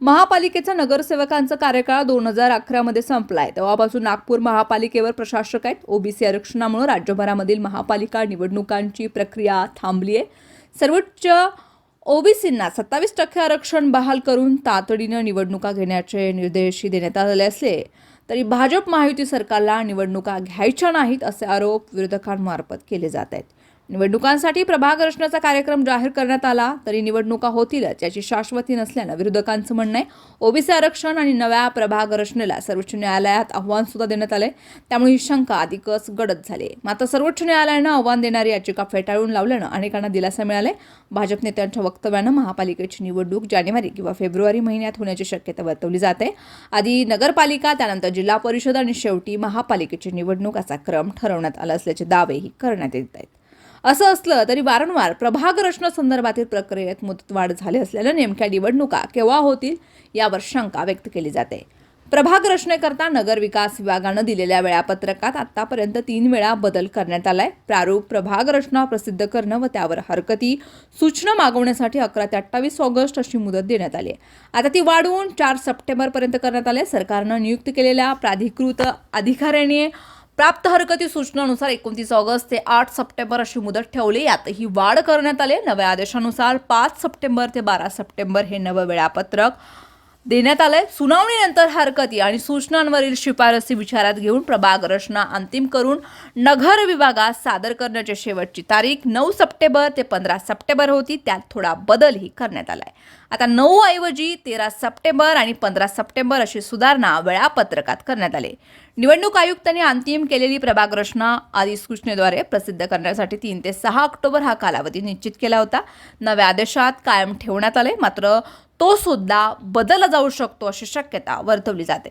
महापालिकेचा नगरसेवकांचा कार्यकाळ दोन हजार अकरामध्ये संपलाय. तेव्हापासून नागपूर महापालिकेवर प्रशासक आहेत. ओबीसी आरक्षणामुळे राज्यभरामधील महापालिका निवडणुकांची प्रक्रिया थांबली आहे सर्वोच्च ओबीसींना सत्तावीस टक्के आरक्षण बहाल करून तातडीनं निवडणुका घेण्याचे निर्देशही देण्यात आले असले तरी भाजप महायुती सरकारला निवडणुका घ्यायच्या नाहीत असे आरोप विरोधकांमार्फत केले जात आहेत. निवडणुकांसाठी प्रभाग कार्यक्रम जाहीर करण्यात आला तरी निवडणुका होतीलच याची शाश्वती नसल्यानं विरोधकांचं म्हणणं आहे ओबीसी आरक्षण आणि नव्या प्रभाग रचनेला सर्वोच्च न्यायालयात आव्हान सुद्धा देण्यात आलंय. त्यामुळे ही शंका अधिकच गडद झाली मात्र सर्वोच्च न्यायालयानं आव्हान देणारी याचिका फेटाळून लावल्यानं अनेकांना दिलासा मिळालाय. भाजप नेत्यांच्या वक्तव्यानं महापालिकेची निवडणूक जानेवारी किंवा फेब्रुवारी महिन्यात होण्याची शक्यता वर्तवली जाते. आधी नगरपालिका त्यानंतर जिल्हा परिषद आणि शेवटी महापालिकेची निवडणूक असा क्रम ठरवण्यात आला असल्याचे दावेही करण्यात येत आहेत. असं असलं तरी वारंवार प्रभाग रचनेसंदर्भातील प्रक्रियेत मुदतवाढ झाली असल्यानं नेमक्या निवडणुका केव्हा होतील यावर शंका व्यक्त केली जाते. प्रभाग रचनेकरता नगर विकास विभागानं दिलेल्या वेळापत्रकात आतापर्यंत तीन वेळा बदल करण्यात आलाय. प्रारूप प्रभाग रचना प्रसिद्ध करणं व त्यावर हरकती सूचना मागवण्यासाठी अकरा ते अठ्ठावीस ऑगस्ट अशी मुदत देण्यात आली आहे. आता ती वाढवून चार सप्टेंबरपर्यंत करण्यात आली आहे. सरकारनं नियुक्त केलेल्या प्राधिकृत अधिकाऱ्याने प्राप्त हरकती सूचनानुसार एकोणतीस ऑगस्ट ते आठ सप्टेंबर अशी मुदत ठेवली. यात ही वाढ करण्यात आली. नव्या आदेशानुसार पाच सप्टेंबर ते बारा सप्टेंबर हे नवं वेळापत्रक देण्यात आलंय. सुनावणीनंतर हरकती आणि सूचनांवरील शिफारसी विचारात घेऊन प्रभाग रचना अंतिम करून नगर विभागात सादर करण्याची शेवटची तारीख नऊ सप्टेंबर ते पंधरा सप्टेंबर होती. त्यात थोडा बदलही करण्यात आलाय. आता नऊ ऐवजी तेरा सप्टेंबर आणि पंधरा सप्टेंबर अशी सुधारणा वेळापत्रकात करण्यात आली. निवडणूक आयुक्तांनी अंतिम केलेली प्रभाग रचना अधिसूचनेद्वारे प्रसिद्ध करण्यासाठी तीन ते सहा ऑक्टोबर हा कालावधी निश्चित केला होता. नव्या आदेशात कायम ठेवण्यात आले मात्र तो सुद्धा बदलला जाऊ शकतो अशी शक्यता वर्तवली जाते.